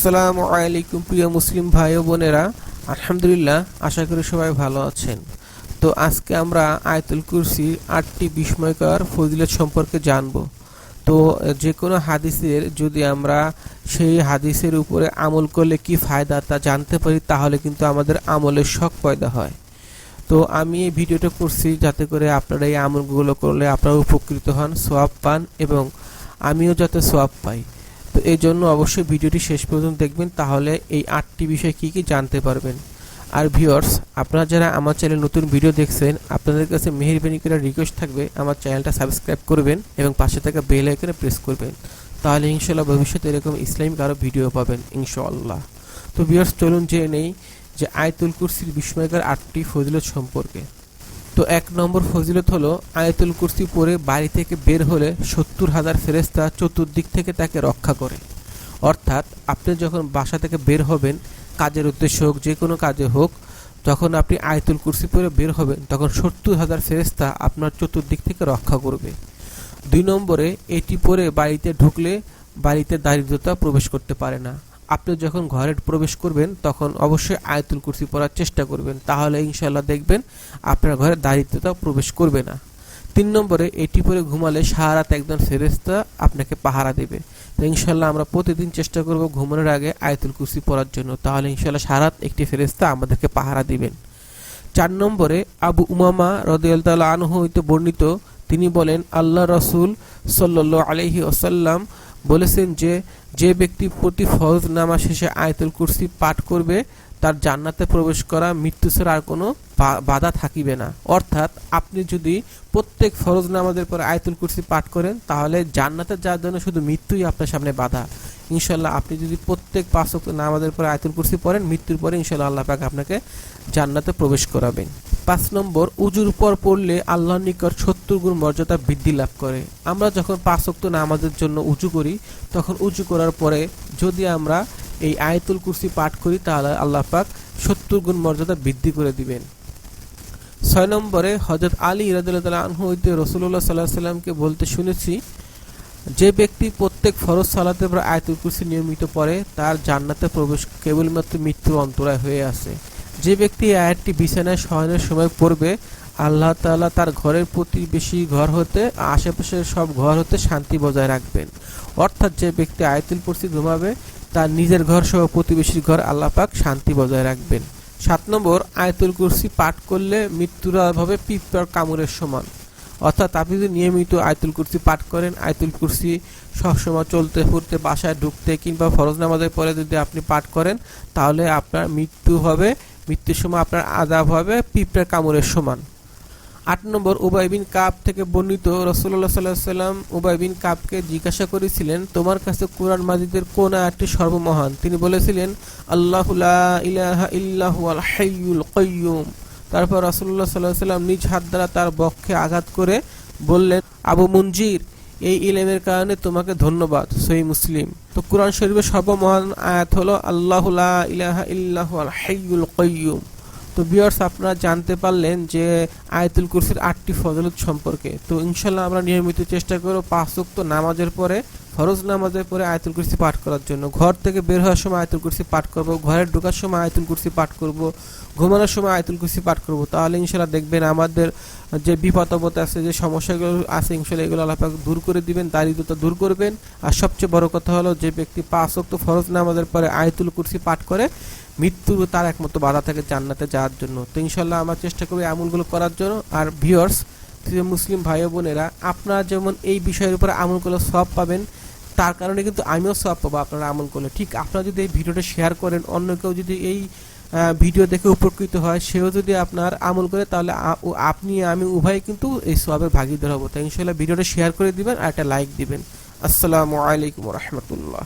আসসালামু আলাইকুম প্রিয় মুসলিম ভাই ও বোনেরা। আলহামদুলিল্লাহ, আশা করি সবাই ভালো আছেন। তো আজকে আমরা আয়তুল কুরসির আটটি বিস্ময়কর ফজিলত সম্পর্কে জানব। তো যে কোনো হাদিসের যদি আমরা সেই হাদিসের উপরে আমল করলে কি ফায়দা তা জানতে পারি, তাহলে কিন্তু আমাদের আমলের শখ পয়দা হয়। তো আমি এই ভিডিওটা করছি যাতে করে আপনারা এই আমলগুলো করলে আপনারা উপকৃত হন, সোয়াব পান এবং আমিও যাতে সোয়াব পাই। তো এই জন্য অবশ্যই ভিডিওটি শেষ পর্যন্ত দেখবেন, তাহলে এই আটটি বিষয় কি কি জানতে পারবেন। আর ভিউয়ার্স আপনারা যারা আমার চ্যানেল নতুন ভিডিও দেখছেন, আপনাদের কাছে মেহেরবানি করে রিকোয়েস্ট থাকবে, আমার চ্যানেলটা সাবস্ক্রাইব করবেন এবং পাশে থাকা বেল আইকনে প্রেস করবেন। তাহলে ইনশাল্লাহ ভবিষ্যতে এরকম ইসলামিক আরও ভিডিও পাবেন, ইনশাআল্লাহ। তো ভিউয়ার্স চলুন জেনে নেই যে আয়তুল কুরসির বিস্ময়কর আটটি ফজিলত সম্পর্কে। তো এক নম্বর ফজিলত হলো, আয়াতুল কুরসি পরে বাড়ি থেকে বের হলে সত্তর হাজার ফেরেস্তা চতুর্দিক থেকে তাকে রক্ষা করে। অর্থাৎ আপনি যখন বাসা থেকে বের হবেন, কাজের উদ্দেশ্য হোক, যে কোনো কাজে হোক, যখন আপনি আয়তুল কুরসি পরে বের হবেন, তখন সত্তর হাজার ফেরেস্তা আপনার চতুর্দিক থেকে রক্ষা করবে। দুই নম্বরে, এটি পরে বাড়িতে ঢুকলে বাড়িতে দারিদ্রতা প্রবেশ করতে পারে না। আপনি যখন ঘরে প্রবেশ করবেন, তখন অবশ্যই আয়তুল কুরসি পড়ার চেষ্টা করবেন। তাহলে ইনশাল্লাহ দেখবেন আপনার ঘরে দারিদ্রতা প্রবেশ করবে না। তিন নম্বরে, এটি পরে ঘুমালে সারারাত একজন ফেরেস্তা আপনাকে পাহারা দেবে। তো ইনশাল্লাহ আমরা প্রতিদিন চেষ্টা করব ঘুমানোর আগে আয়তুল কুরসি পড়ার জন্য। তাহলে ইনশাল্লাহ সারাত একটি ফেরেস্তা আমাদেরকে পাহারা দিবেন। চার নম্বরে, আবু উমামা রদিয়াল আনহু হইতে বর্ণিত, তিনি বলেন, আল্লাহ রসুল সাল্ল আলহি ওসাল্লাম বলেছেন যে যে ব্যক্তি প্রতি ফরজ নামা শেষে আয়তুল কুরসি পাঠ করবে, তার জান্নাতে প্রবেশ করা মৃত্যু ছাড়া আর কোনো বাধা থাকিবে না। অর্থাৎ আপনি যদি প্রত্যেক ফরজ নামাজের পরে আয়তুল কুরসি পাঠ করেন, তাহলে জান্নাতে যাওয়ার জন্য শুধু মৃত্যুই আপনার সামনে বাধা। ইনশাল্লাহ আপনি যদি প্রত্যেক পাঁচ নামাজের পরে আয়তুল কুরসি পড়েন, মৃত্যুর পরে ইনশাল্লাহ আল্লাহ পাক আপনাকে জান্নাতে প্রবেশ করাবেন। পাঁচ নম্বর, উজুর পর পড়লে আল্লাহর নিকট সত্তর গুণ মর্যাদা বৃদ্ধি লাভ করে। আমরা যখন পাঁচ অক্ত নামাজের জন্য উঁচু করি, তখন উঁচু করার পরে যদি আমরা এই আয়তুল কুরসি পাঠ করি, তাহলে আল্লাহ পাক সত্তর গুণ মর্যাদা বৃদ্ধি করে দিবেন। ছয় নম্বরে হজরত আলী ইরাদুল্লাহ আনহু হইতে রসুল্লাহ সাল্লাহ সাল্লামকে বলতে শুনেছি, যে ব্যক্তি প্রত্যেক ফরজ সালাতে আয়তুল কুরসি নিয়মিত পড়ে, তার জান্নাতে প্রবেশ কেবলমাত্র মৃত্যুর অন্তরায় হয়ে আছে। যে ব্যক্তি আয়াতটি বিছানায় শয়নের সময় পড়বে, আল্লাহ তাআলা তার ঘরের প্রতিবেশী ঘর হতে, আশেপাশের সব ঘর হতে শান্তি বজায় রাখবেন। অর্থাৎ যে ব্যক্তি আয়াতুল কুরসি ঘুমাবে, তার নিজের ঘর সহ প্রতিবেশীর ঘর আল্লাহ পাক শান্তি বজায় রাখবেন। সাত নম্বর, আয়তুল কুরসি পাঠ করলে মৃত্যুর অভাবে পিঁপড়ার কামড়ের সমান। অর্থাৎ আপনি যদি নিয়মিত আয়তুল কুরসি পাঠ করেন, আয়তুল কুরসি সবসময় চলতে, ফুরতে, বাসায় ঢুকতে কিংবা ফরজ নামাজের পরে যদি আপনি পাঠ করেন, তাহলে আপনার মৃত্যু হবে মৃত্যুর সময় আপনার আদাব হবে, পিঁপড়ার কামড়ের সমান। আট নম্বর উবাইবিন কাপ থেকে বর্ণিত রসুল্লাহ সাল্লাহ সাল্লাম উবাইবিন কাপকে জিজ্ঞাসা করেছিলেন, তোমার কাছে কোরআন মাজিদের কোন আয়াতটি সর্বমহান? তিনি বলেছিলেন, আল্লাহ ইলাহা কাইয়ুম। তারপর রসুল্লাহ সাল্লাহ সাল্লাম নিজ হাত দ্বারা তার বক্ষে আঘাত করে বললেন, আবু মঞ্জির এই ইলেমের কারণে তোমাকে ধন্যবাদ সই মুসলিম। তো কোরআন শরীফের সর্বমহান আয়াত হলো, আল্লাহ ইলাহা ইল্লাহ হাইয়ুল কাইয়ুম। তো বিয়ার্স আপনারা জানতে পারলেন যে আয়াতুল কুরসির আটটি ফজলত সম্পর্কে। তো ইনশাল্লাহ আমরা নিয়মিত চেষ্টা করব পাঁচ নামাজের পরে ফরজ নামাজের পরে আয়তুল কুরসি পাঠ করার জন্য। ঘর থেকে বের হওয়ার সময় আয়তুল কুরসি পাঠ করব, ঘরে ঢোকার সময় আয়তুল কুরসি পাঠ করব, ঘুমানোর সময় আয়তুল কুরসি পাঠ করব। তাহলে ইনশাল্লাহ দেখবেন আমাদের যে বিপদবত আছে, যে সমস্যাগুলো আছে ইনশাল্লাহ এগুলো আল্লাহ দূর করে দিবেন, দারিদ্রতা দূর করবেন। আর সবচেয়ে বড় কথা হলো যে ব্যক্তি পাঁচ অক্ত ফরজ নামাজের পরে আয়তুল কুরসি পাঠ করে, মৃত্যুর তার একমাত্র বাধা থাকে জান্নাতে যাওয়ার জন্য। তো ইনশাল্লাহ আমার চেষ্টা করি আমলগুলো করার জন্য। আর ভিওর্স মুসলিম ভাই বোনেরা, আপনারা যেমন এই বিষয়ের উপরে আমল করলে সব পাবেন তার কারণে কিন্তু আমিও সব পাবো আপনারা আমল করলে। ঠিক আপনারা যদি এই ভিডিওটা শেয়ার করেন, অন্য কেউ যদি এই ভিডিও দেখে উপকৃত হয়, সেও যদি আপনার আমল করে, তাহলে আপনি, আমি উভয় কিন্তু এই সবের ভাগিদার হব। তাই ইনশাল্লাহ ভিডিওটা শেয়ার করে দিবেন আর একটা লাইক দিবেন। আসসালামু আলাইকুম রহমতুল্লাহ।